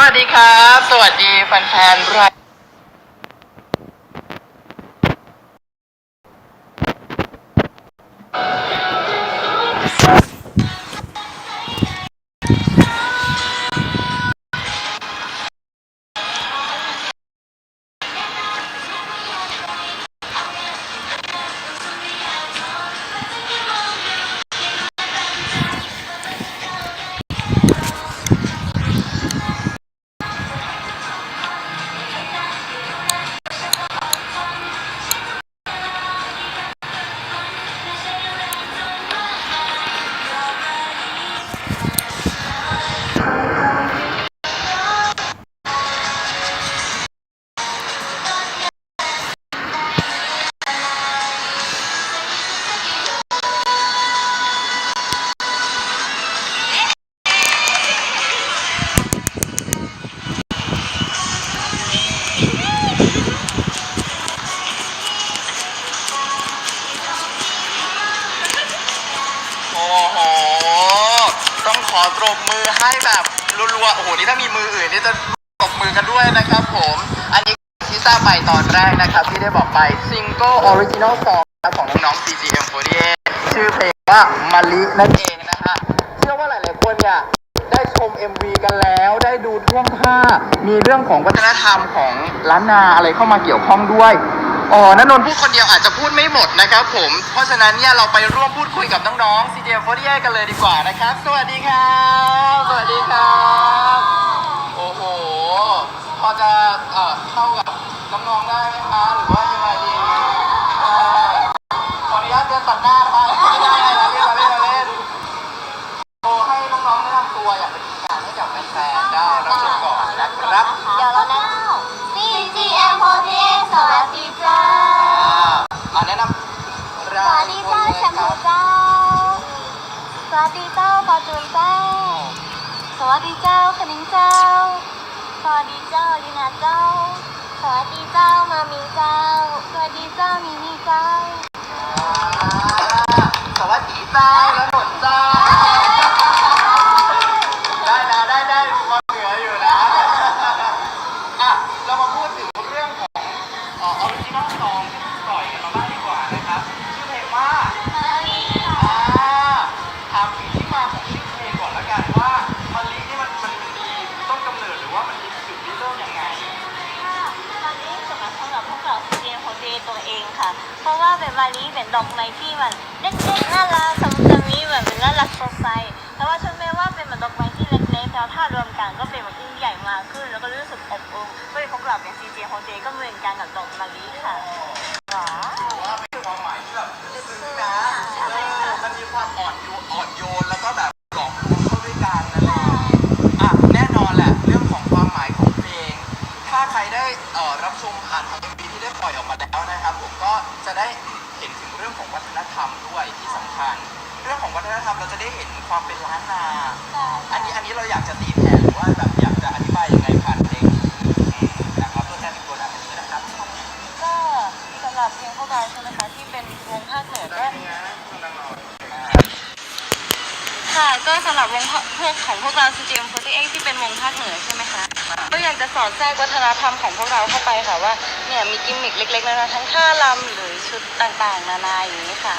สวัสดีครับ สวัสดีแฟนๆราย รัวๆโอ้โหนี่ถ้ามีมืออื่นนี่จะตบมือกันด้วยนะครับผม อันนี้ที่ทราบไปตอนแรกนะครับ ที่ได้บอกไปซิงเกิลออริจินอลสองของน้องๆ CGM48 ชื่อเพลงว่ามาลินั่นเองนะฮะเชื่อว่าหลายๆคนเนี่ย ได้ชม MV กันแล้วได้ดูท่วงท่ามีเรื่องของวัฒนธรรมของล้านนาอะไรเข้ามาเกี่ยวข้องด้วยอ๋อนนนท์พูดคนเดียวอาจจะพูดไม่หมดนะครับผม เพราะฉะนั้นเนี่ยเราไปร่วมพูดคุยกับน้องๆ CGM48 กันเลยดีกว่านะครับ สวัสดีครับ สวัสดีครับ โอ้โห พอจะเอ่อเข้ากับน้องๆได้ไหมคะหรือว่า จ้าคณิงเจ้า สวัสดีเจ้าลินาเจ้า สวัสดีเจ้ามามีเจ้า สวัสดีเจ้ามิมี่เจ้า สวัสดีเจ้าและหนนเจ้า ค่ะ เพราะว่าเป็นวันนี้เป็นดอกไม้ที่มันเล็กๆน่ารักสมจะมีแบบเป็นน่ารักสดใสแต่ว่าฉันไม่ว่าเป็นเหมือนดอกไม้ที่เล็กๆแล้วถ้ารวมกันก็เป็นแบบยิ่งใหญ่มากขึ้น แล้วก็รู้สึกอบอุ่นก็เป็นพวกเราเป็น CGM48 ก็เหมือนกันกับดอกมะลิค่ะว้าวว่าเป็นความหมายที่แบบลึกซึ้งนะเออมันมีความอ่อนโยนอ่อนโยนแล้วก็แบบ คัญ เรื่องของวัฒนธรรมเราจะได้เห็นความเป็นล้านนา อันนี้อันนี้เราอยากจะตีแผ่หรือว่าแบบอยากจะอธิบายยังไงผ่านเพลงนี้นะครับตัวแทนเป็นตัวนั้นนี้นะครับก็สำหรับเพลงพวกเราใช่ไหมคะที่เป็นวงภาคเหนือก็ค่ะก็สำหรับวงพวกของพวกเรา CGM48 ที่เป็นวงภาคเหนือใช่ไหมคะก็อยากจะสอดแทรกวัฒนธรรมของพวกเราเข้าไปค่ะว่าเนี่ยมีกิมมิคเล็กๆนานาทั้งท่ารำหรือชุดต่างๆ นานาอย่างนี้ค่ะ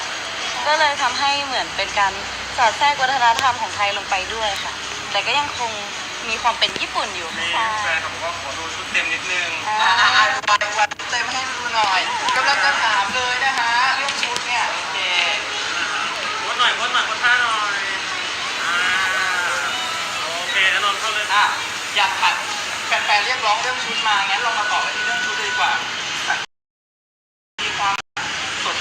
ก็เลยทำให้เหมือนเป็นการสอดแทรกวัฒนธรรมของไทยลงไปด้วยค่ะ แต่ก็ยังคงมีความเป็นญี่ปุ่นอยู่มีค่ะแฟนเขาบอกว่าขอดูชุดเต็มนิดนึงอ่าอ่าอ่าวันวันเต็มให้ดูหน่อยกำลังจะถามเลยนะฮะเรื่องชุดเนี่ยโอเคโพสหน่อยโพสหน่อยโพสท่าหน่อยอ่าโอเคอนนท์เข้าเลยอะอยากผัดแฟนๆเรียกร้องเรื่องชุดมางั้นเรามาต่อกันที่เรื่องชุดเลยดีกว่ามีความ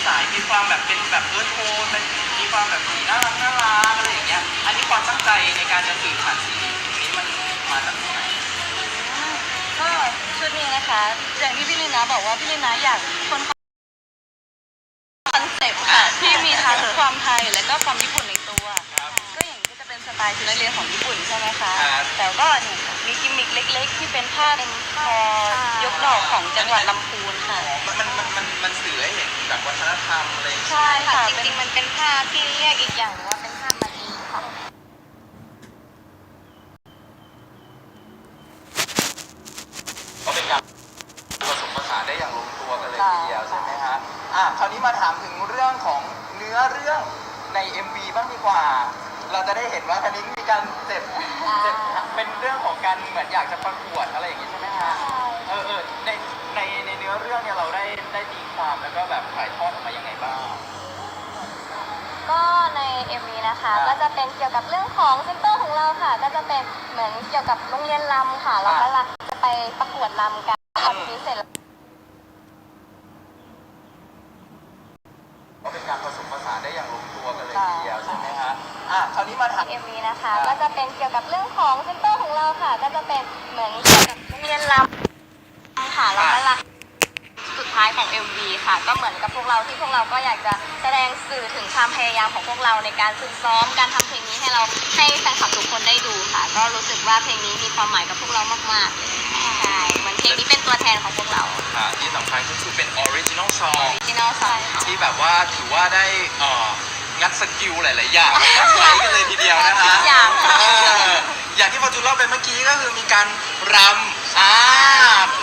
สดใสมีความแบบเป็นแบบเอิร์ธโทนเป็นมีความแบบสีน่ารักน่ารักอะไรอย่างเงี้ย อันนี้ความตั้งใจในการจะสื่อผ่านสีนี้มันมาจากตรงไหนก็ชุดนี้นะคะ อย่างที่พี่ลินาบอกว่าพี่ลินาอยากคนคอนเซ็ปต์ค่ะที่มีทั้งความไทยและก็ความญี่ปุ่นในตัว ก็อย่างที่จะเป็นสไตล์ชุดนักเรียนของญี่ปุ่นใช่ไหมคะ แต่ก็นี่ค่ะ มีกิมมิคเล็ก ๆ ที่เป็นผ้าเป็นคอยกดอกของจังหวัดลำพูนค่ะ มันมันมันมันมันสื่อให้เห็นถึงแบบวัฒนธรรมอะไรอย่างเงี้ย ใช่ค่ะ จริงๆ มันเป็นผ้าที่เรียกอีกอย่างหนึ่งว่าเป็นผ้ามาดีค่ะ อะคราวนี้มาถามถึงเรื่องของเนื้อเรื่องใน MV บ้างดีกว่า เราจะได้เห็นว่าคันนี้มีการเจ็บเจ็บเป็นเรื่องของการ เหมือนอยากจะประกวดอะไรอย่างงี้ใช่ไหมฮะเออเออในในในเนื้อเรื่องเนี่ยเราได้ได้ตีความแล้วก็แบบถ่ายทอดออกมายังไงบ้าง ก็ใน MV นะคะครับก็จะเป็นเกี่ยวกับเรื่องของเซนเตอร์ของเราค่ะ ก็จะเป็นเหมือนเกี่ยวกับโรงเรียนลำค่ะ เราก็จะไปประกวดลำกันพอทีนี้เสร็จแล้ว เป็นเหมือนเกี่ยวกับโรงเรียนลำค่ะแล้วก็ละสุดท้ายของ MV ค่ะ ก็เหมือนกับพวกเราที่พวกเราก็อยากจะแสดงสื่อถึงความพยายามของพวกเราในการฝึกซ้อมการทำเพลงนี้ให้เราให้แฟนคลับทุกคนได้ดูค่ะ ก็รู้สึกว่าเพลงนี้มีความหมายกับพวกเรามากๆเลยใช่เหมือนเพลงนี้เป็นตัวแทนของพวกเราอะที่สำคัญก็คือเป็นออริจินอลซองที่นอสายค่ะ ที่แบบว่าถือว่าได้เอ่องัดสกิลหลาย ๆ อย่างมาใช้กันเลยทีเดียวนะคะทุกอย่างเออ อย่างที่ฟอร์จูนเล่าไปเมื่อกี้ก็คือมีการรำอ่า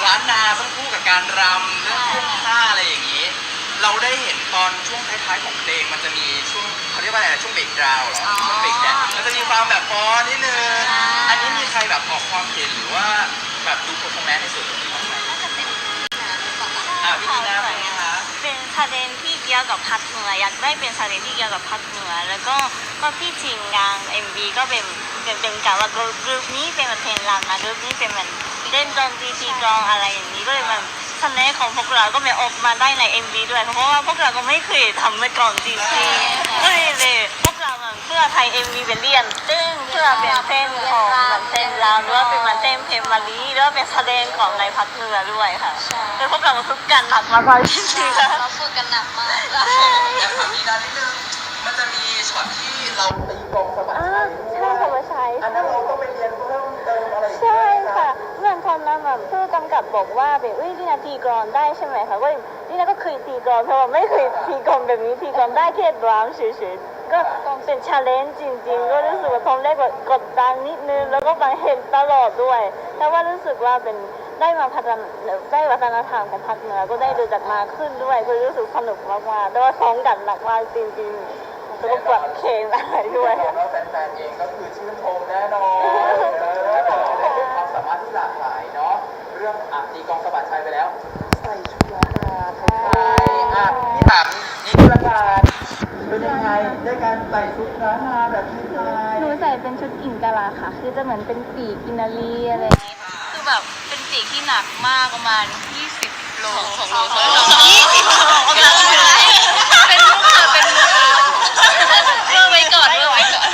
ร้านนาต้องคู่กับการรำเรื่องท่วงท่าอะไรอย่างนี้ เราได้เห็นตอนช่วงท้ายๆของเพลงมันจะมีช่วงเขาเรียกว่าอะไรนะช่วงเบรกดาวน์เหรออ๋อช่วงเบรกแดนมันจะมีความแบบฟอนนิดนึงใช่อันนี้มีใครแบบออกความเห็นหรือว่า ยวกับภาคเหนืออยากได้เป็นชาเลนที่เกี่ยวกับภาคเหนือ แล้วก็ก็พี่จริงงาน MV ก็เป็นเป็นเป็นการว่ากรุ๊ปกรุ๊ปนี้เป็นเพลงรำนะกรุ๊ปนี้เป็นเหมือนเล่นดนตรีตีกลองอะไรอย่างนี้ก็เลยมันเสน่ห์ของพวกเราก็ไม่ออกมาได้ใน MV ด้วยเพราะว่าพวกเราก็ไม่เคยทำมาก่อนจริงๆก็เลย เลยพวกเรามันเพื่อไทย MV เป็นเรียนตึ้งเพื่อเป็นเพลงของมันเพลงรำหรือว่าเป็นมันเพลงเพลงมาลีหรือว่าเป็นแสดงของในภาคเหนือด้วยค่ะใช่คือพวกเราฝึกกันหนักมากๆจริงๆค่ะ เราฝึกกันหนักมากอยากถามดีนานิดนึง มันจะมีช็อตที่เราตีกลองสะบัดชัยใช่ค่ะมาใช้อันนั้นเราต้องไปเรียนเพิ่มเติมอะไรอย่างเงี้ยใช่ไหมค่ะเหมือนตอนนั้นแบบผู้กำกับบอกว่าแบบเอ้ยดีนาตีกรอนได้ใช่ไหมคะก็ดีนาก็เคยตีกรอนเพราะว่าไม่เคยตีกรอนแบบนี้ตีกรอนได้แค่ดรามเฉยๆ ก็เป็นชาเลนจ์จริง ๆ ก็รู้สึกว่าตอนแรกแบบกดดันนิดนึง แล้วก็มาเห็นตลอดด้วยแต่ว่ารู้สึกว่าเป็นได้มาพัฒนาได้วัฒนธรรมของภาคเหนือก็ได้รู้จักมากขึ้นด้วยก็รู้สึกสนุกมากๆแต่ว่าซ้อมกันหนักมากจริงๆแล้วก็ปวดเคนอะไรด้วยเห็นว่าแฟนๆเองก็คือชื่นชมแน่นอนเออเป็นความสามารถที่หลากหลายเนาะ เรื่องอะตีกลองสะบัดชัยไปแล้ว ใส่ชุดล้านนาไทยๆอะพี่ถามนี่คือละกันเป็นยังไงได้การ ใส่ชุดล้านนาแบบที่ไทยหนูใส่เป็นชุดอิงกะลาค่ะ คือจะเหมือนเป็นปีกกินารีอะไรอย่างเงี้ยคือแบบเป็นปีกที่หนักมากประมาณ 20 โลของโลสองโล20โลกำลังเลยเป็นมุกค่ะเป็นมุกเมื่อไว้ก่อนเมื่อไว้ก่อน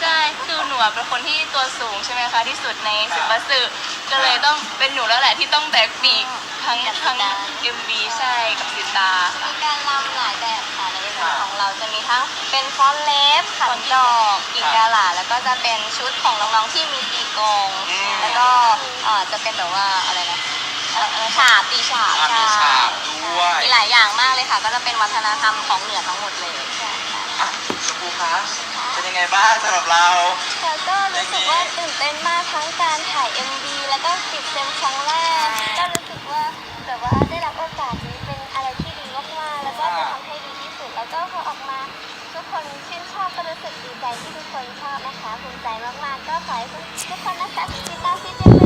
ใช่คือหนูอะเป็นคนที่ตัวสูงใช่ไหมคะที่สุดในสิบวัสดุก็เลยต้องเป็นหนูแล้วแหละที่ต้องแบกปีกทั้งทั้ง MV ใช่กับสิตา เป็นฟอนต์เล็บขันดอกอีกกาลาแล้วก็จะเป็นชุดของน้องๆที่มีตีกลองอืม แล้วก็เอ่อจะเป็นแบบว่าอะไรนะเอ่อฉาบตีฉาบอะมีใช่ฉากด้วยมีหลายอย่างมากเลยค่ะ ก็จะเป็นวัฒนธรรมของเหนือทั้งหมดเลยใช่ค่ะอะชมพูคะเป็นยังไงบ้างสำหรับเรา แล้วก็รู้สึกว่าตื่นเต้นมากทั้งการถ่าย MV แล้วก็ปิดเซมครั้งแรก ก็รู้สึก ที่ทุกคนชอบนะคะภูมิใจมากๆ ก็ขอให้ทุกคนนะคะติดตามซีเ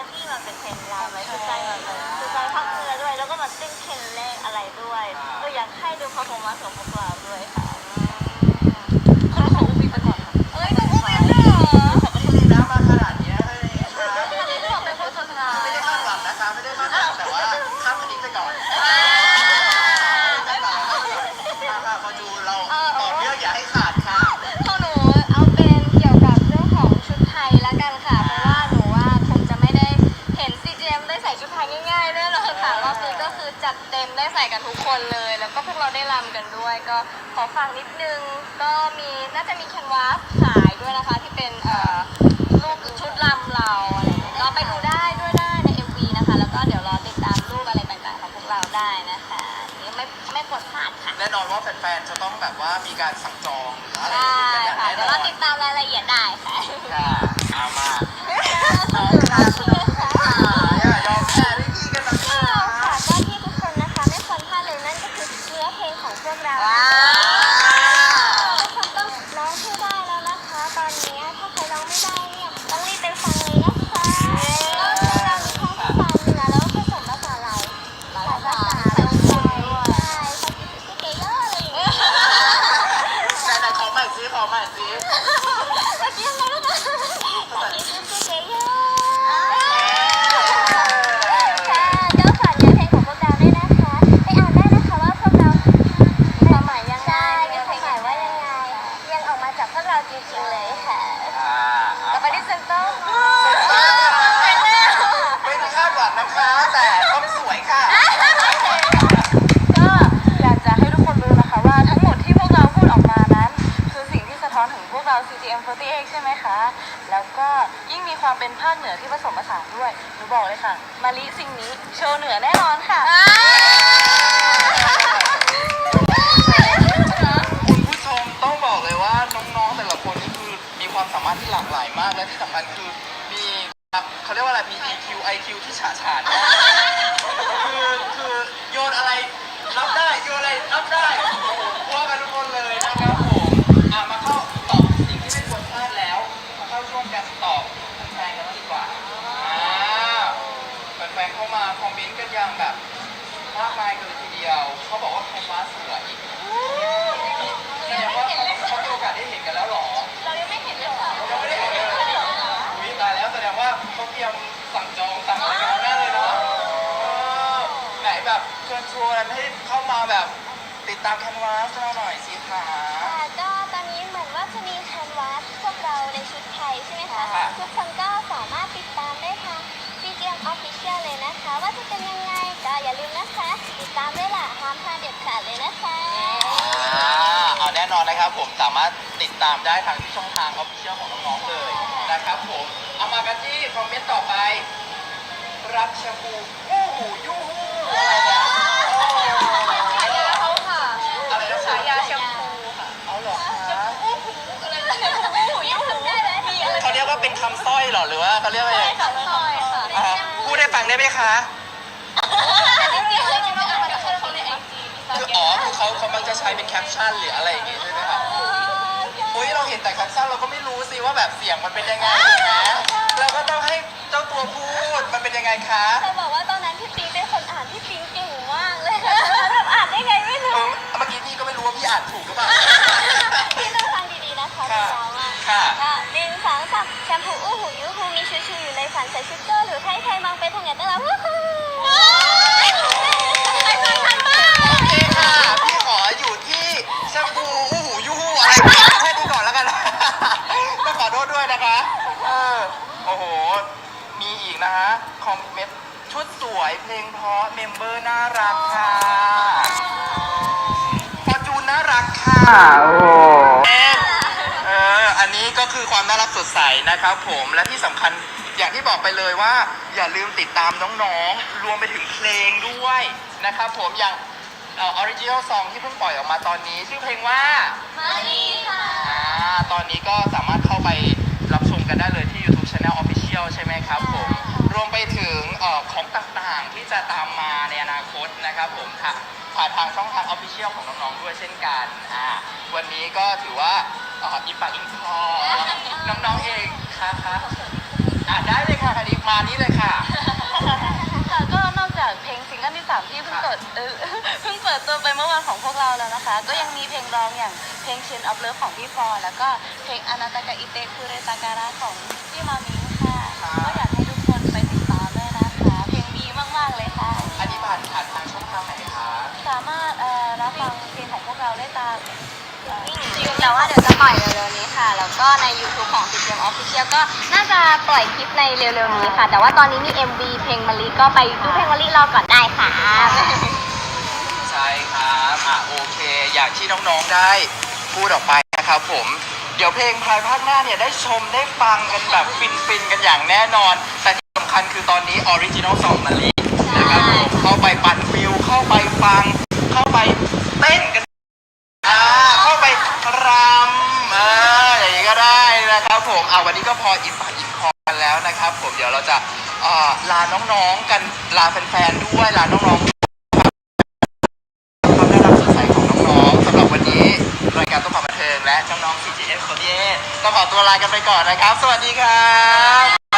าที่มันเป็นเพลงลาวไหมคือใจมันคือใจพักเรือด้วย แล้วก็มาเต้นเพลงแรกอะไรด้วยก็อยากให้ดูพอผมมาของพวกเราด้วยค่ะ ด้วยก็ขอฝากนิดนึง ก็มีน่าจะมีแคนวาสขายด้วยนะคะ ที่เป็นเอ่อรูปชุดรำเราอะไรอย่างเงี้ยก็ไปดูได้ด้วยได้ใน MV นะคะ แล้วก็เดี๋ยวรอติดตามรูปอะไรต่างๆของพวกเราได้นะคะนี่ไม่ไม่กดพลาดค่ะแน่นอนว่าแฟนๆจะต้องแบบว่ามีการสั่งจองหรืออะไรได้อย่างค่ะแน่เดี๋ยวนอเรานติดตามรายละเอียดได้ค่ะ ค่ะเอามา ขอบคุณค่ะ Ah! 48ใช่ไหมคะ แล้วก็ยิ่งมีความเป็นภาคเหนือที่ผสมผสานด้วยหนูบอกเลยค่ะ มาลิสิ่งนี้โชว์เหนือแน่นอนค่ะคุณผู้ชมต้องบอกเลยว่าน้องๆแต่ละคนคือมีความสามารถที่หลากหลายมากและที่สำคัญคือมีเขาเรียกว่าอะไรมี EQ IQ ที่ฉาฉานคือคือโยนอะไร แบบมากมายกันเลยทีเดียว เขาบอกว่าแคนวาสสวยแสดงว่าเขามีโอกาสได้เห็นกันแล้วเหรอเรายังไม่เห็นเลยค่ะยังไม่ได้เห็นเลยอุ้ยตายแล้วแสดงว่าเขาเตรียมสั่งจองสั่งอะไรกันแน่เลยเนาะเออไหนแบบเชิญชวนให้เข้ามาแบบติดตามแคนวาสเราหน่อยสิคะค่ะก็ตอนนี้เหมือนว่าจะมีแคนวาสพวกเราในชุดไทยใช่ไหมคะค่ะทุกคนก็สามารถติดตามได้ทาง CGM Official เลยนะคะ ว่าจะเป็นยังไงก็อย่าลืมนะคะ ติดตามด้วยล่ะห้ามพลาดเด็ดขาดเลยนะคะ อ่าเอาแน่นอนนะครับผมสามารถติดตามได้ทางที่ช่องทางออฟฟิเชียลของน้องๆเลยนะครับผมเอามากันที่คอมเมนต์ต่อไป รักแชมพูอู้หูยูหูอะไรเนี่ยโอ้โหฉายาเขาค่ะอะไรนะฉายาแชมพูค่ะเอาเหรอคะอะไรนะหูยหูมีอะไรเขาเรียกว่าเป็นคำสร้อยเหรอหรือว่าเขาเรียกว่าอะไรค่ะซอยค่ะอ่าพูด ได้ฟังได้ไหมคะจริงๆเลยจริงๆเอามาจากเขาในไอจีที่คืออ๋อคือเขาเขามักจะใช้เป็นแคปชั่นหรืออะไรอย่างงี้ใช่ไหมครับอุ้ยเราเห็นแต่แคปชั่นเราก็ไม่รู้สิว่าแบบเสียงมันเป็นยังไงถูกไหมเราก็ต้องให้เจ้าตัวพูดมันเป็นยังไงคะจะบอกว่าตอนนั้นพี่ปิงเป็นคนอ่านพี่ปิงเก่งมากเลยค่ะแบบอ่านได้ไงไม่เอรู้อเมื่อกี้พี่ก็ไม่รู้ว่าพี่อ่านถูกหรือเปล่า พี่ต้องฟังดีๆนะคะค่ะพี่น้องอะ ค่ะค่ะหนึ่งสองสามแชมพูอู้หูยูฮูมีชูชูอยู่ในฝันใส่ชุดเกอร์หรือไทยไทยมองไปทางไหนตั้งแล้ววู้ฮูใครฟังทันบ้างโอเคค่ะ พี่ขออยู่ที่แชมพูอู้หูยูหูอะไรแค่นี้ก่อนแล้วกันต้องขอโทษด้วยนะคะ เออ โอ้โห มีอีกนะฮะ คอมเมนต์ชุดสวยเพลงเพราะเมมเบอร์น่ารักค่ะพอจูนน่ารักค่ะ โอ้โหเอออันนี้ก็ คือความน่ารักสดใสนะครับผมและที่สำคัญอย่างที่บอกไปเลยว่า อย่าลืมติดตามน้องๆ รวมไปถึงเพลงด้วยนะครับผมอย่างออริจินอลซองที่เพิ่งปล่อยออกมาตอนนี้ ชื่อเพลงว่ามาดีค่ะอ่าตอนนี้ก็สามารถเข้าไปรับชมกันได้เลยที่ YouTube Channel Official ใช่ไหมครับผม รวมไปถึงเอ่อของต่างๆที่จะตามมาในอนาคตนะครับผมค่ะผ่านทางช่องทาง Official ของน้องๆด้วยเช่นกันอ่าวันนี้ก็ถือว่าเอ่ออิมปากอิมคอน้องๆเองค่ะค่ะอ่าได้เลยค่ะคันนี้มานี้เลยค่ะ ค่ะก็นอกจากเพลงซิงเกิลที่สามที่เพิ่งเปิดเออเพิ่งเปิดตัวไปเมื่อวานของพวกเราแล้วนะคะ ก็ยังมีเพลงร้องอย่างเพลงเชนออฟเลิฟของพี่ฟอแล้วก็เพลงอนาตากาอิเตคุเรตาการะของพี่มามิ แต่ว่าเดี๋ยวจะปล่อยเร็วๆนี้ค่ะ แล้วก็ใน YouTube ของ CGM Official ก็น่าจะปล่อยคลิปในเร็วๆนี้ค่ะ แต่ว่าตอนนี้มี MV เพลงมะลิก็ไปดูเพลงมะลิรอก่อนได้ค่ะใช่ครับอะโอเค อย่างที่น้องๆได้พูดออกไปนะครับผม เดี๋ยวเพลงภายภาคหน้าเนี่ยได้ชมได้ฟังกันแบบฟินๆ กันอย่างแน่นอน แต่ที่สำคัญคือตอนนี้ออริจินอลซองมาลีนะครับผมเข้าไปปั่นฟิลเข้าไปฟัง เข้าไปเต้นกัน รำเอออย่างนี้ก็ได้นะครับผมเอาวันนี้ก็พออิ่มปากอิ่มคอกันแล้วนะครับ ผมเดี๋ยวเราจะเอ่อลาน้องๆกันลาแฟนๆด้วยลาน้องๆความน่ารักสดใสของน้องๆสำหรับวันนี้รายการต้องขอบันเทิงและน้องๆ CGF คนนี้ต้องขอตัวลากันไปก่อนนะครับ สวัสดีครับ